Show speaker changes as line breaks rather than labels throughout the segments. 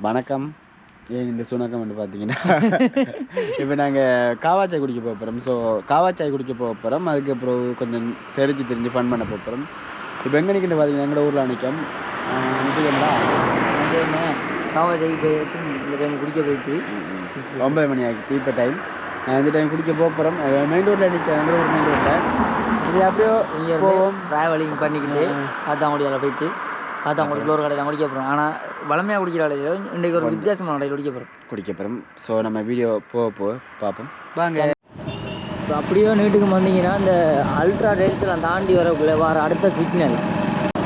வணக்கம். ஏன் இந்த சுணக்கம் வந்து பார்த்தீங்கன்னா இப்போ நாங்கள் காவாச்சாய் குடிக்க போக போகிறோம் ஸோ காவாச்சாய் குடிக்க போக போகிறோம் அதுக்கப்புறம் கொஞ்சம் தெரிஞ்சு தெரிஞ்சு ஃபன் பண்ண போக போகிறோம் இப்போ எங்கே நிற்கிட்டு பார்த்தீங்கன்னா எங்களோட ஊரில் நிற்கும் நிற்கிறீங்களா
என்ன? காவாஜைக்கு போய் இந்த டைம் குடிக்க போயிட்டு?
ஒன்பது மணி ஆகி இப்போ டைம் இந்த டைம் குடிக்க போக போகிறோம் மெயின் ரோட்டில் நிற்க எங்களோட ஊர் மெயின் ரோட்டில் இது அப்படியோ போவோம்.
ட்ராவலிங் பண்ணிக்கிட்டு காத்தாங்குடியால் போயிட்டு. காத்தாங்குடி ஃப்ளோர் கடையில் குடிக்க போகிறோம் ஆனால் வளமையாக குடிக்கிற கடையில் இன்றைக்கு ஒரு வித்தியாசமான கடையில் குடிக்க போகிறோம்
குடிக்க போகிறோம் ஸோ நம்ம வீடியோ போக போக பார்ப்போம். வாங்க.
இப்போ அப்படியே நீட்டுக்கு வந்தீங்கன்னா இந்த அல்ட்ரா டெல்ஸ்லாம் தாண்டி வரக்குள்ள வர அடுத்த சிக்னல்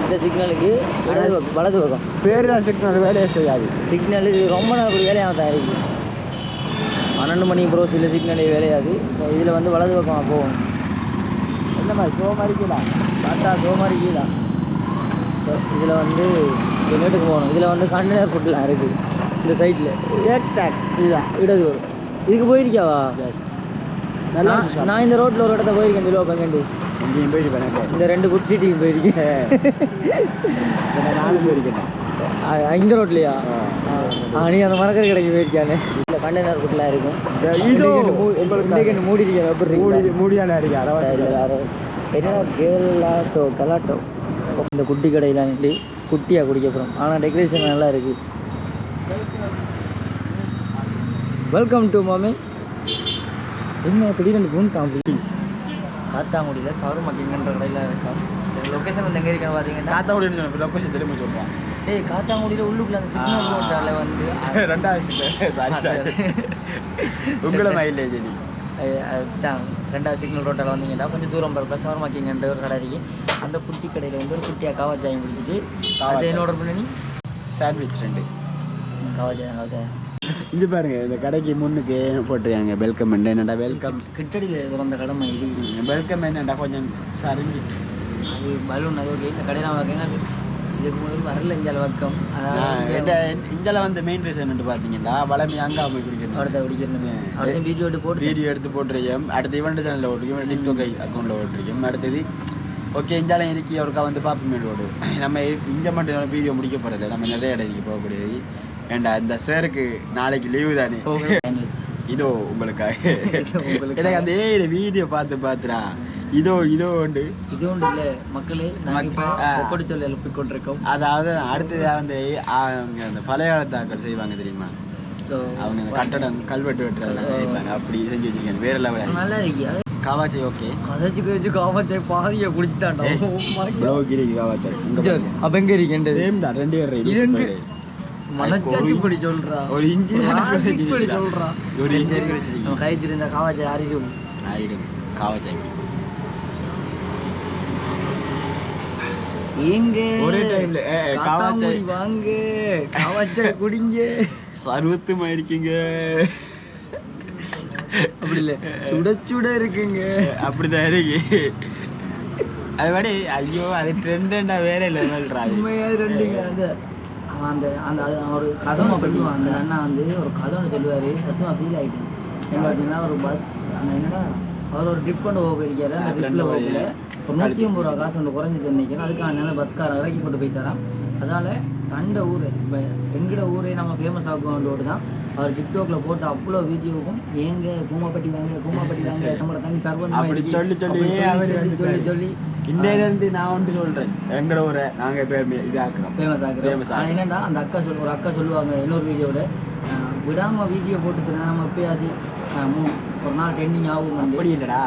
இந்த சிக்னலுக்கு இடது பக்கம் வலது பக்கம்.
பேர் தான் சிக்னல் வேலையை செய்யாது.
சிக்னல் இது ரொம்ப நாள் வேலையாக தான் இருக்கு பன்னெண்டு மணி ப்ரோ சில சிக்னலே வேலையாது. ஸோ இதில் வந்து வலது பக்கம் போகும்
என்ன மாதிரி சோ மாதிரி கீழே
இதில் வந்து இந்த நீட்டுக்கு போகணும்? இதில் வந்து கண்டெய்னர் ஃபுட்லாம் இருக்குது இந்த சைட்டில் ஏக்டாக் இதுதான். இடது வரும் இதுக்கு போயிருக்கியாவா? நான் இந்த ரோட்டில் ஒரு இடத்த போயிருக்கேன் இந்த பங்கண்டு. இந்த ரெண்டு ஃபுட் சீட்டிக்கு போயிருக்கேன்.
நானும் போயிருக்கேன்.
இந்த ரோட்லையா
ஆ.
நீ அந்த மரக்கறி கடைக்கு போயிருக்கியானே இல்லை கண்டெய்னர் ஃபுட்லாம் இருக்கும். இன்றைக்கு மூடி இருக்கேன்
மூடி மூடியால இருக்கு
சரி, யாரோ- என்னடா கேலாட்டோ கலாட்டோ? இந்த குட்டி கடையில் நின்று குட்டியாக குடிக்க போகிறோம் ஆனால் டெக்கரேஷன் நல்லா இருக்கு. வெல்கம் டு மாமி என்ன திடீர்னு பூன் காம்பி காத்தாங்குடியில் சவரமா கிங்கன்ற கடையில் இருக்கா? லொக்கேஷன் வந்து எங்கே இருக்குன்னு பார்த்தீங்கன்னா
காத்தாவுடி லொக்கேஷன் திரும்ப சொல்றேன்
ஏய் காத்தாங்குடியில் உள்ளுக்குள்ள அந்த சிக்னல் ரோட்டால் வந்து
ரெண்டாவது சாரி சாரி. உங்களை மைலேஜ்
அதுதான் ரெண்டாவது சிக்னல் ரோட்டில் வந்தீங்கன்னா கொஞ்சம் தூரம் பிறப்ப சவர்மா கிங்கன்ற ஒரு கடை இருக்கு. அந்த குட்டி கடையில் வந்து ஒரு குட்டியாக காவாச்சாயம் குடிச்சிட்டு அது. என்ன ஆர்டர் பண்ணி
சாண்ட்விச் ரெண்டு.
காவாச்சாயம் காவாச்சாயம்
இங்க பாருங்க இந்த கடைக்கு முன்னுக்கு போட்டிருக்காங்க. வெல்கம் என்னடா வெல்கம்
கிட்டடியில் திறந்த கடமை இது.
வெல்கம் என்னடா கொஞ்சம் சரிஞ்சு
அது பலூன் அது ஓகே இந்த கடையெல்லாம் பார்த்தீங்கன்னா இதுக்கு முதல் வரல இந்த பக்கம்.
இந்தியால வந்து மெயின் ரீசன் பாத்தீங்கன்னா வளமை அங்க போய் குடிக்கணும்
அடுத்த அடுத்த வீடியோ எடுத்து போட்டு.
வீடியோ எடுத்து போட்டிருக்கோம் அடுத்து இவன்ட் சேனலில் ஓட்டிருக்கோம் டிக்டாக் அக்கௌண்ட்டில் ஓட்டிருக்கோம் அடுத்தது ஓகே இந்தியாவில் இருக்கி அவருக்கா வந்து பார்ப்போமே ஓடு நம்ம இங்கே மட்டும் வீடியோ முடிக்க நம்ம நிறைய இடத்துக்கு போகக்கூடியது. ஏண்டா இந்த சாருக்கு நாளைக்கு லீவு தானே? இதோ உங்களுக்காக.
உங்களுக்காக.
எனக்கு அந்த ஏழு வீடியோ பார்த்து பார்த்துடா. இதோ இதோ உண்டு.
இது ஒன்று இல்லை. மக்களே நாங்கள் தொழில் எழுப்பிக் கொண்டிருக்கோம்.
அதாவது அடுத்தது வந்து அவங்க அந்த பழைய காலத்து ஆக்கள் செய்வாங்க தெரியுமா? அவங்க அந்த கட்டடம் கல்வெட்டு செய்வாங்க. அப்படி செஞ்சு வச்சிருக்காங்க. வேற லெவல்
நல்லா இருக்கு.
காவாச்சி ஓகே.
கதைச்சு கதைச்சு காவாச்சாய் பாதியை God.
ப்ளோ கிரி காவாச்சி.
அப்ப எங்க இருக்கேன்றது
சேம் தான். ரெண்டு பேர்
இது எங்க? மனச்சாச்சு படி சொல்றா.
ஒரு
சொல்றா.
ஒரு இஞ்சி
நம்ம கை தெரிந்த காவாச்சாய் அறிவு
ஆயிடும் காவாச்சி
எங்க
ஒரே டைம்ல
வாங்க. காவாச்சாய் குடிங்க.
சர்வத்துமா இருக்கீங்க
அப்படி இல்ல. சுட சுட இருக்குங்க.
அப்படிதான் இருக்கு. அது மாதிரி ஐயோ அது ட்ரெண்டா வேற லெவல்ரா
உண்மையா ரெண்டுங்க அந்த அந்த ஒரு கதவை பற்றி அந்த அண்ணா வந்து ஒரு கதை ஒன்று சொல்லுவார். சத்துமா ஃபீல் ஆகிட்டு என்ன பார்த்தீங்கன்னா ஒரு பஸ் அந்த என்னடா அவர் ஒரு ட்ரிப் பண்ண போக போயிருக்காரு. அந்த ட்ரிப்பில் போகல. ஒரு நூற்றி ஐம்பது ரூபா காசு ஒன்று குறைஞ்சிட்டு நினைக்கிறேன் அதுக்கான அந்த பஸ்கார இறக்கி போட்டு போயிட்டாராம் அதால் கண்ட ஊர் இப்போ எங்கட ஊரே நம்ம ஃபேமஸ் ஆகுவோம் தான். அவர் டிக்டாக்ல போட்டு அவ்வளோ வீடியோவும் ஏங்க கூமாப்பட்டி வாங்க கூமாப்பட்டி வாங்க நம்மளை தண்ணி சர்வம்
அப்படி சொல்லி சொல்லி
சொல்லி சொல்லி சொல்லி.
இன்னையில இருந்து நான் ஒன்று சொல்றேன். எங்கட ஊரை நாங்க பேர் இதாக்குறோம்.
ஃபேமஸ் ஆகுறோம்
Famous
ஆனால் என்னன்னா அந்த அக்கா சொல் ஒரு அக்கா சொல்லுவாங்க இன்னொரு வீடியோவில் விடாம வீடியோ போட்டு நம்ம எப்பயாச்சும் ஒரு நாள் ட்ரெண்டிங் ஆகும் வந்து.
அப்படி இல்லடா.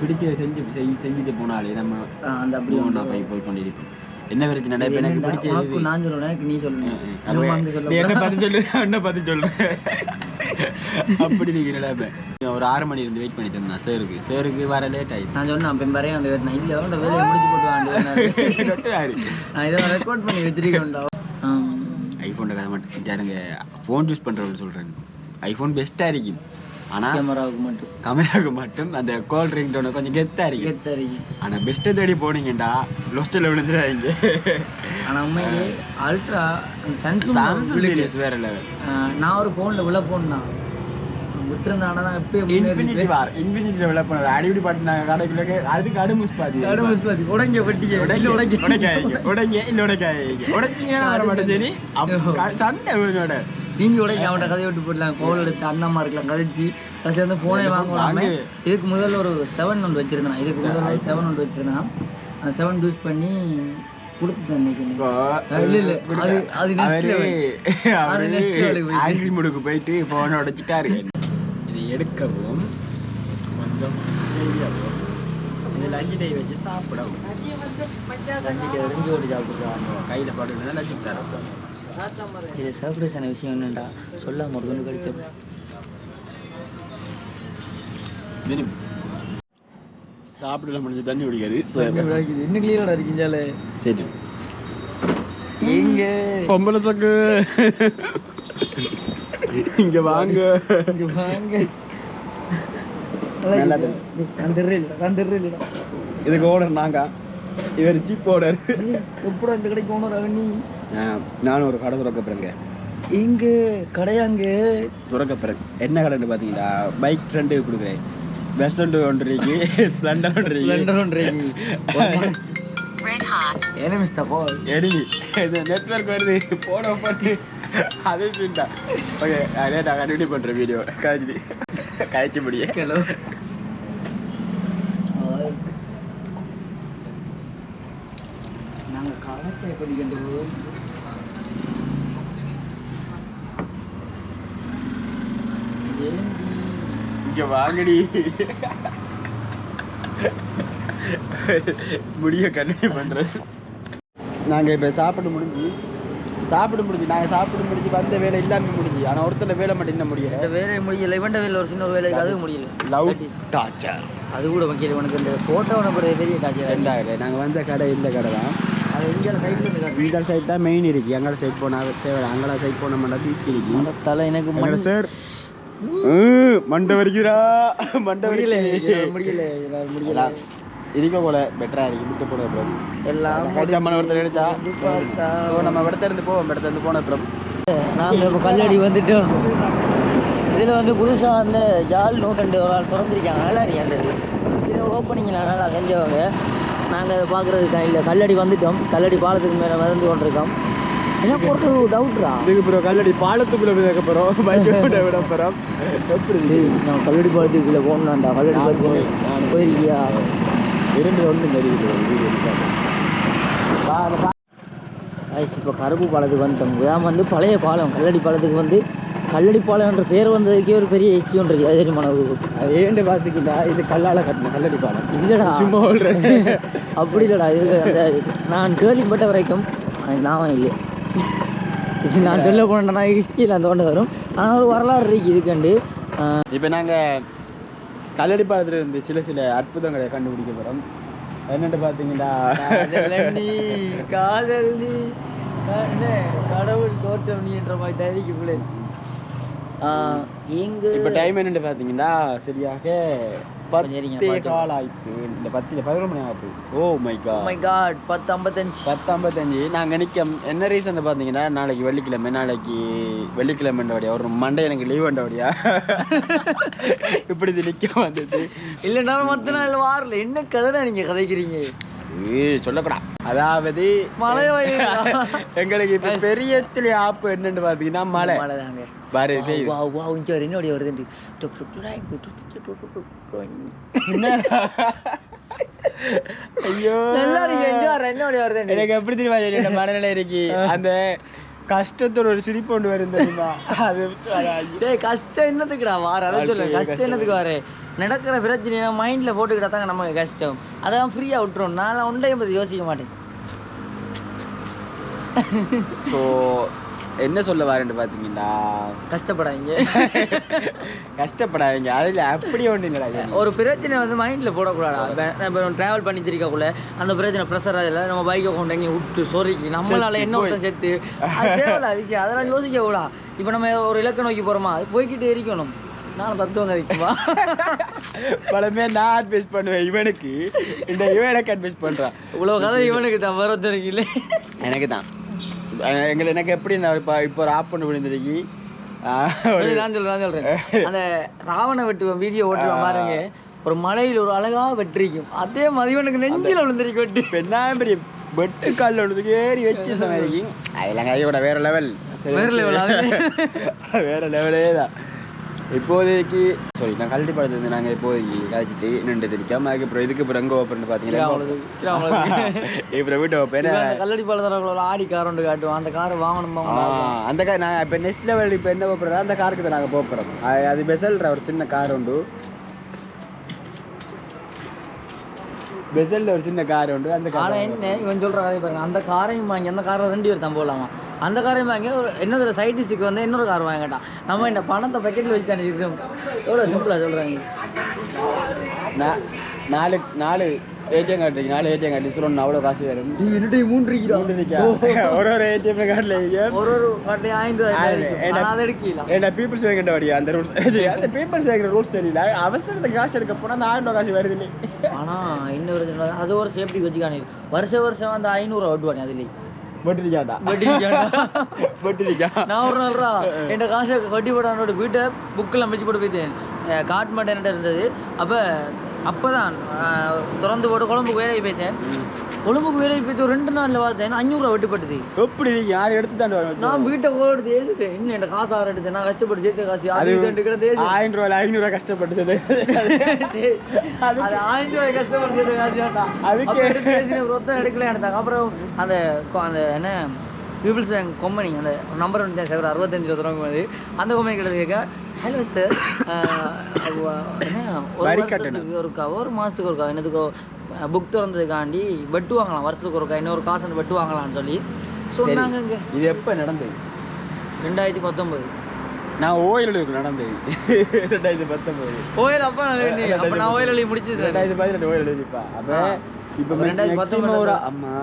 பிடிச்சதை செஞ்சு செஞ்சுட்டு போனாலே நம்ம
அந்த அப்படி
ஒன்றா போய் போய் கொண்டிருப்போம் என்ன பிரச்சனை எனக்கு
என்னடா,
பிடிச்சது
நான் எனக்கு நீ
நீ என்ன
சொல்ல
பார்த்து சொல்லு என்ன பார்த்து சொல்லு அப்படி நீங்க நினைப்பேன் ஒரு ஆறு மணி இருந்து வெயிட் பண்ணிட்டு இருந்தேன் சேருக்கு சேருக்கு வர லேட் ஆயிடுச்சு
நான் சொன்னேன் அப்போ வரையும் வந்து கேட்டேன் இல்லை அவனோட வேலையை முடிச்சு போட்டு. நான் இதை ரெக்கார்ட் பண்ணி வச்சிருக்கேன்டா
ஐஃபோன் கதை மட்டும் யாருங்க ஃபோன் யூஸ் பண்றவங்க சொல்றேன் ஐஃபோன் பெஸ்டா இருக்கும் ஆனா
கேமராவுக்கு மட்டும்.
கமராவுக்கு மட்டும் அந்த கால் ரிங் டோனை கொஞ்சம் கெத்தா இருக்கும்
கெத்தறிங்க
ஆனா பெஸ்ட்டை தேடி போனீங்கடா லொஸ்ட்டில் விழுந்துடாதீங்க.
ஆனால் உண்மையிலே அல்ட்ரா
சாம்சங் சீரியஸ் வேற லெவல்
நான் ஒரு ஃபோனில் விழ போனா விட்டுருந்தானா நான் எப்பயும்
இன்ஃபினிட்டி வார் இன்ஃபினிட்டி டெவலப் பண்ண அடிப்படி பாட்டு நாங்கள் கடைக்குள்ளே அதுக்கு அடு மிஸ் பாதி
உடங்க பட்டிக்க
உடைக்க
உடங்க.
உடைக்காதீங்க உடைங்க இல்லை உடைக்காதீங்க உடைச்சிங்கன்னா வர மாட்டேன் சண்டை
நீங்க உடைக்க அவன்கிட்ட கதையை விட்டு போடலாம் கோல் எடுத்து அண்ணம்மா இருக்கலாம் கதைச்சு கடைசி வந்து போனே வாங்கலாமே
வாங்கு.
இதுக்கு முதல்ல ஒரு செவன் ஒன்று வச்சிருந்தான். இதுக்கு முதல்ல ஒரு செவன் ஒன்று வச்சிருந்தான். செவன் யூஸ் பண்ணி கொடுத்துட்டேன் போயிட்டு.
போன உடைச்சிட்டாரு. இது எடுக்கவும் கொஞ்சம் செய்யவும் இதில் அஞ்சு டை வச்சு சாப்பிடவும்.
கஞ்சிட்டு எரிஞ்சு ஓடி சாப்பிடுறான்
கையில் பாட்டு லட்சி தரோம்
இது சர்ப்ரைஸான விஷயம் என்னடா சொல்லாம ஒரு துண்டு
மினிமம் சாப்பிடல முடிஞ்சு தண்ணி குடிக்காது.
இன்னும் கிளியரா இருக்கீங்களே?
சரி.
எங்க?
பொம்பளை சொக்கு. இங்க வாங்க.
இங்க வாங்க.
இதுக்கு ஓடர் நாங்க? இவர் ஜீப் ஓடர்
எப்படா இந்த கடைக்கு ஓனர் அவனி
நானும் ஒரு கடை துறக்க போறேங்க
எங்க? கடையாங்க
துறக்க போறேன் என்ன கடைன்னு பாத்தீங்களா பைக் ரெண்டு கொடுக்குறேன். பெஸ் ஒன்று ஒன்று இருக்கு. ஸ்ப்ளெண்டர் ஒன்று இருக்கு.
ஸ்ப்ளெண்டர் ஒன்று என்ன மிஸ்டர் போ
எடி இது நெட்வொர்க் வருது. போன போட்டு. அதே சொல்லிட்டா ஓகே லேட்டா கண்டினியூ பண்றேன் வீடியோ கழிச்சு கழிச்சு முடிய.
ஹலோ நாங்க களைச்சாய் படிக்கின்ற ஏண்டி?
இங்க வாங்கடி. முடிய கண்டினியூ பண்றேன். நாங்க இப்ப சாப்பிட்டு முடிஞ்சு சாப்பிட்டு முடிஞ்சு நாங்க சாப்பிட்டு முடிஞ்சு வந்த வேலை இல்லாம முடிஞ்சு. ஆனா ஒருத்தர் வேலை மட்டும் இன்னும் முடியல.
இந்த வேலையை முடியல இவன்ட வேலை ஒரு சின்ன ஒரு வேலைக்கு அது முடியல.
லவ் டார்ச்சர்
அது கூட வைக்கல உனக்கு இந்த போட்டோ உனக்கு பெரிய காட்சி
சென்ட் ஆகல நாங்க வந்த கடை இந்த கடை தான்.
அது இங்கே சைட்ல
இந்த சைட் தான் மெயின் இருக்கு. எங்களோட சைட் போனா தேவை அங்களோட சைட் போன மாட்டா பீச் இருக்கு
தலை எனக்கு
சார் மண்டை வரைக்குறா மண்டை
முடியல முடியல முடியல.
போல பெட்டரா இருக்கு. விட்டு போன அப்புறம்
எல்லாம்
கச்சாமான ஒருத்தர் எடுத்தா
பார்த்தா.
ஸோ நம்ம இடத்த இருந்து போவோம். இடத்த இருந்து போன அப்புறம்.
நாங்கள் இப்போ கல்லடி வந்துட்டோம். இதில் வந்து புதுசாக வந்து ஜால் நூற்றண்டு ஒரு ஆள் திறந்துருக்காங்க. நல்லா இருக்கு அந்த இது. இதில் ஓப்பனிங்கில் நல்லா செஞ்சவங்க. நாங்கள் அதை பார்க்குறதுக்கு இல்லை கல்லடி வந்துட்டோம். கல்லடி பாலத்துக்கு மேலே வந்து கொண்டிருக்கோம். எனக்கு ஒரு டவுட்ரா
இதுக்கு கல்லடி பாலத்துக்குள்ள விதக்க போறோம். பைக் விட போறோம். எப்படி?
நான் கல்லடி பாலத்துக்குள்ளே போகணும்டா. கல்லடி பாலத்துக்கு
போய்-
போயிருக்கியா?
இரண்டு தெரியுது வீடியோ
ஆயிடுச்சு இப்போ கருப்பு பாலத்துக்கு வந்துட்டோம். இதான் வந்து பழைய பாலம். கல்லடி பாலத்துக்கு வந்து கல்லடி பாலம் என்ற பேர் வந்ததுக்கே ஒரு பெரிய ஹிஸ்ட்ரி ஒன்று இருக்குது அது தெரியுமா?
அது ஏண்டு பாத்துக்கிட்டா இது கல்லால கட்டின கல்லடி பாலம்.
இல்லடா.
சும்மா.
அப்படி இல்லடா. இது நான் கேள்விப்பட்ட வரைக்கும் ஞாபகம் இல்லை. இது நான் சொல்ல போனேன்னா ஹிஸ்ட்ரியில் அந்த ஒன்று வரும். ஆனால் ஒரு வரலாறு இருக்கு. இதுக்கண்டு
இப்போ நாங்க கல்லடி பாலத்துல இருந்து சில சில அற்புதங்களை கண்டுபிடிக்க போறோம். என்னட்டு பாத்தீங்கன்னா
காதல் நீ கடவுள் தோற்றம் நீ என்ற மாதிரி தயாரிக்க பிள்ளை இங்கு
இப்போ டைம் என்னட்டு பாத்தீங்கன்னா சரியாக பத்தே. கால் ஆயிடுச்சு இந்த பத்துல பதினொரு மணி ஆகுது oh my
Oh
god
my god பத்து ஐம்பத்தஞ்சு
பத்து ஐம்பத்தஞ்சு நாங்கள் நிற்க என்ன ரீசன் பார்த்தீங்கன்னா நாளைக்கு வெள்ளிக்கிழமை நாளைக்கு வெள்ளிக்கிழமைன்றபடியா ஒரு மண்டே எனக்கு லீவ் பண்ணபடியா இப்படி நிற்க வந்தது.
இல்லைன்னா மற்ற நாள் வாரல. என்ன கதைனா நீங்க கதைக்கிறீங்க?
ஏய் சொல்லக்கூடாது அதாவது
மழை?
எங்களுக்கு இப்போ பெரியத்துல ஆப்பு என்னன்னு பார்த்தீங்கன்னா மழை
மழை தாங்க
பாரு தெரியுது
வா வா இங்க வர என்னோட வருதுண்டு டொப் டொப் டொடாய் கு டொப் டொப் டொப் டொப் டொப் டொய்.
என்னடா? ஐயோ
நல்லா இருக்கு என்ஜாய் என்னோட வருதுண்டு
எனக்கு எப்படி தெரியுமா மனநிலை இருக்கு அந்த கஷ்டத்தோட ஒரு சிரிப்பு ஒன்று வரும் தெரியுமா? அது
டேய் கஷ்டம் என்னத்துக்குடா? வார அதை சொல்லு கஷ்டம் என்னத்துக்கு வாரு? நடக்கிற பிரச்சனையை மைண்ட்ல போட்டுக்கிட்டா தாங்க நமக்கு கஷ்டம். அதான் ஃப்ரீயா விட்டுரும். நான் உண்டையை பத்தி யோசிக்க மாட்டேன்.
ஸோ என்ன சொல்ல வரேன்னு பார்த்தீங்கன்னா
கஷ்டப்படாதீங்க.
கஷ்டப்படாதீங்க. அதில் அப்படி ஒன்றும் இல்லைடா.
ஒரு பிரச்சனை வந்து மைண்டில் போடக்கூடாதா? இப்போ ட்ராவல் பண்ணி திரிக்கக்குள்ள அந்த பிரச்சனை ப்ரெஷர் அதில் நம்ம பைக்கை கொண்டு எங்கே விட்டு சொருக்கி நம்மளால என்ன. ஒருத்தன் செத்து? அது தேவையில்ல விஷயம். அதெல்லாம் யோசிக்க கூடா இப்போ நம்ம ஒரு இலக்கை நோக்கி போகிறோமா அது போய்க்கிட்டே இருக்கணும். நான் தத்துவம் கதைக்குமா
பலமே நான் அட்வைஸ் பண்ணுவேன் இவனுக்கு. இந்த இவன் எனக்கு அட்வைஸ் பண்ணுறான்
இவ்வளோ கதை இவனுக்கு தான் வர தெரியல
எனக்கு தான். எங்களை எனக்கு எப்படி நான் இப்போ இப்போ ஒரு ஆப் பண்ணி விழுந்துருக்கு.
நான் சொல்றேன் நான் சொல்றேன். அந்த ராவண வெட்டுவன் வீடியோ ஓட்டுவன் பாருங்க. ஒரு மலையில் ஒரு அழகா வெற்றிக்கும் அதே மதிவனுக்கு நெஞ்சில விழுந்திருக்கு வெட்டி.
என்ன பெரிய வெட்டு காலில் ஒன்றுக்கு ஏறி வச்சு அதெல்லாம் கையோட வேற லெவல்
வேற அது.
வேற லெவலே தான் இப்போதைக்கு சாரி நான் கல்வி படத்துல இருந்து நாங்கள் இப்போதைக்கு கழிச்சிட்டு நின்று தெரிக்காம அதுக்கப்புறம் இதுக்கு அப்புறம் எங்கே ஓப்பன் பார்த்தீங்கன்னா இப்போ வீட்டை ஓப்பன்
கல்லடி பழத்தரங்களோட ஆடி கார் ஒன்று காட்டுவான் அந்த காரை வாங்கணுமா
அந்த கார் நான் இப்போ நெக்ஸ்ட் லெவல் இப்போ என்ன போகிறோம் அந்த காருக்கு தான் நாங்கள் போகிறோம் அது பெசல்ற ஒரு சின்ன கார் உண்டு. பெசல்ல ஒரு சின்ன கார் உண்டு. அந்த கார்
என்ன இவன் சொல்ற கதை பாருங்க. அந்த காரையும் வாங்கி அந்த காரை ரெண்டு பேர் தான் போகலாமா அந்த காரையும் வாங்கி ஒரு என்னது சைட் டிஷ்க்கு வந்து இன்னொரு கார் வாங்கிட்டான் நம்ம இந்த பணத்தை பக்கெட்ல வச்சு தானே இருக்கிறோம். எவ்வளோ சிம்பிளா சொல்றாங்க?
நா- நாலு நாலு ஏடிஎம் கார்டு நாலு ஏடிஎம் கார்டு சொல்லணும் அவ்வளோ காசு வரும்
நீ என்னட்டு மூன்று?
ஒரு ஒரு ஏடிஎம் கார்டில்
ஒரு ஒரு வாட்டி ஆயிரம். இருக்கும்.
பீப்புள்ஸ் வேங்கிட்ட வடியா அந்த ரூல்ஸ் அந்த பீப்புள்ஸ் வேங்கிற ரூல்ஸ் தெரியல. அவசரத்துக்கு காசு எடுக்க போனால் அந்த ஆயிரம் காசு வருது இல்லை
ஆனா இன்னொரு அது ஒரு சேஃப்டி வச்சுக்கானே. வருஷம் வருஷம் வந்து ஐநூறு ஓட்டுவானே அதுல.
பட்டிருக்காண்டா
வட்டி இருக்காண்டா.
பட்டிருக்கா
நான் ஒரு நாள்ரா என் காசை வட்டி போடானோட வீட்டை புக்கில் அமைச்சு போட்டு போயிட்டேன். காட் என்கிட்ட இருந்தது. அப்போ அப்போ தான் திறந்து போட்டு கொழம்புக்கு வேலைக்கு போயிட்டேன். கொழம்புக்கு வேலைக்கு போயிட்டு ஒரு ரெண்டு நாளில் பார்த்தேன் அஞ்சூறுரூவா வட்டிப்பட்டது.
எப்படி யார் எடுத்து தான்
நான் வீட்டை ஓடுது ஏசுட்டேன் இன்னும் என் காசு ஆறு எடுத்தேன் நான் கஷ்டப்பட்டு சேர்த்த காசு அது ஏசு.
ஆயிரம் ரூபாய் ஐநூறு ரூபாய் கஷ்டப்பட்டது
அது ஆயிரம் ரூபாய் கஷ்டப்பட்டு சேர்த்த காசு
அதுக்கு-
எடுத்து பேசின ஒரு ஒத்தம் எடுக்கல எடுத்தாங்க அப்புறம் அந்த அந்த என்ன பீப்புள்ஸ் பேங்க் கொம்பனி அந்த நம்பர் வந்து சார் அறுபத்தஞ்சு ரூபா வந்து அந்த கொம்பனி கிட்ட கேட்க ஹலோ சார் என்ன ஒரு வருஷத்துக்கு ஒருக்கா ஒரு மாதத்துக்கு ஒருக்கா என்னதுக்கோ புக் திறந்ததுக்காண்டி வெட்டு வாங்கலாம் வருஷத்துக்கு ஒருக்கா இன்னொரு காசு வெட்டு வாங்கலாம்னு சொல்லி சொன்னாங்க இங்கே.
இது எப்போ நடந்தது?
ரெண்டாயிரத்தி பத்தொன்பது
நான் ஓயிலுக்கு நடந்தது. ரெண்டாயிரத்தி பத்தொன்பது
ஓயில் அப்போ நான் அப்போ நான் ஓயில் எழுதி முடிச்சது
ரெண்டாயிரத்தி பதினெட்டு ஓயில் எழுதிப்பா. அப்போ. இப்போ
ரெண்டாயிரத்தி பத்தொன்பது.
அம்மா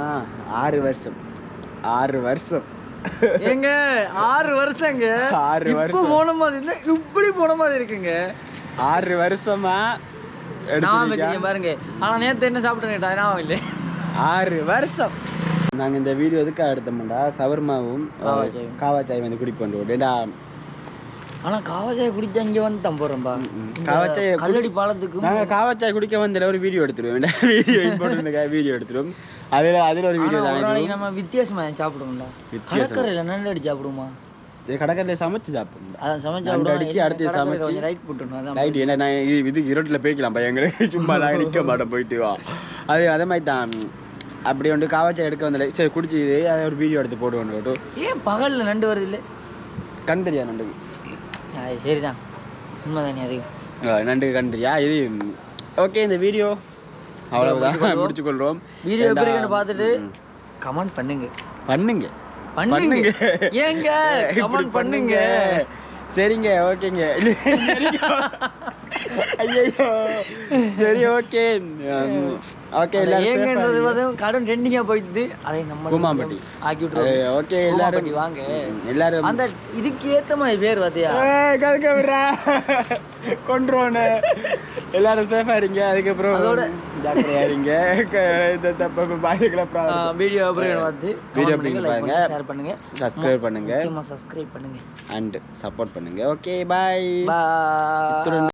ஆறு வருஷம். ஆறு வருஷம்.
ஏங்க ஆறு வருஷங்க.
ஆறு வருஷம்.
போன மாதிரி இல்லை இப்படி போன மாதிரி இருக்குங்க.
ஆறு வருஷமா
நான்? வச்சுக்கேன் பாருங்க. ஆனா நேத்து என்ன சாப்பிட்டேன் நான் இல்லை.
ஆறு வருஷம். நாங்க இந்த வீடியோ எதுக்காக எடுத்தோம்டா? சவர்மாவும்
காவாச்சாயும்.
காவாச்சாய் வந்து குடிப்போம் ஏண்டா
ஆனா காவாச்சாய் குடிச்சா இங்க வந்து
ம். காவாச்சாய்
கல்லடி பாலத்துக்கு
நாங்க காவாச்சாய் குடிக்க வந்தல ஒரு வீடியோ எடுத்துருவோம். வீடியோ இம்பார்ட்டன்ட் வீடியோ எடுத்துருவோம். அதுல அதுல ஒரு வீடியோ தான்
நம்ம வித்தியாசமா சாப்பிடுவோம்டா. கடற்கரையில நண்டு அடி சாப்பிடுமா
இது கடற்கரையில சமைச்சு சாப்பிடுவோம்.
அதான் சமைச்சு
நண்டு
சாப்பிடுவோம்
அடிச்சு அடுத்து சமைச்சு.
ரைட் போட்டுணும் அதான்
ரைட் என்ன நான் இது இது இருட்டில் போய்க்கலாம் பையங்களுக்கு சும்மா நான் நிற்க மாட்டேன் போயிட்டு வா. அது அதே மாதிரி தான். அப்படி வந்து காவாச்சாய் எடுக்க வந்தல சரி குடிச்சு அதை ஒரு வீடியோ எடுத்து போடுவோம் போட்டு
ஏன் பகல்ல நண்டு வருது இல்லை?
கண் தெரியா நண்டுக்கு.
அது சரிதான். உண்மைதானே அது?
ஆ, நண்டு கண் தெரியா இது ஓகே இந்த வீடியோ அவ்வளவுதான். முடிச்சுக்கொள்றோம்
வீடியோ எப்படி பார்த்துட்டு. கமெண்ட் பண்ணுங்க.
பண்ணுங்க.
பண்ணுங்க. ஏங்க கமெண்ட் பண்ணுங்க.
சரிங்க ஓகேங்க. ஐயையோ. சரி ஓகே. ஓகே எல்லாரும்.
வந்து கடன் ட்ரெண்டிங்கா போயிட்டு அதை நம்ம
கூமாம்பட்டி.
ஆக்கி விட்டுருவோம்.
ஓகே எல்லாரும்.
வாங்க.
எல்லாரும்.
அந்த இதுக்கு ஏத்த மாதிரி பேர் பாத்தியா?
கதுக்க விடுறா. கொண்டுருவோன்னு எல்லாரும் சேஃபா இருங்க. அதுக்கப்புறம்
அதோட-
ஜாக்கிரதையா இருங்க. இந்த தப்பு பாய்களை
வீடியோ அப்புறம் பார்த்து
Video
comment பண்ணுங்க ஷேர் பண்ணுங்க.
சப்ஸ்கிரைப் பண்ணுங்க.
சப்ஸ்கிரைப் பண்ணுங்க.
அண்ட் சப்போர்ட் பண்ணுங்க. Okay bye
bye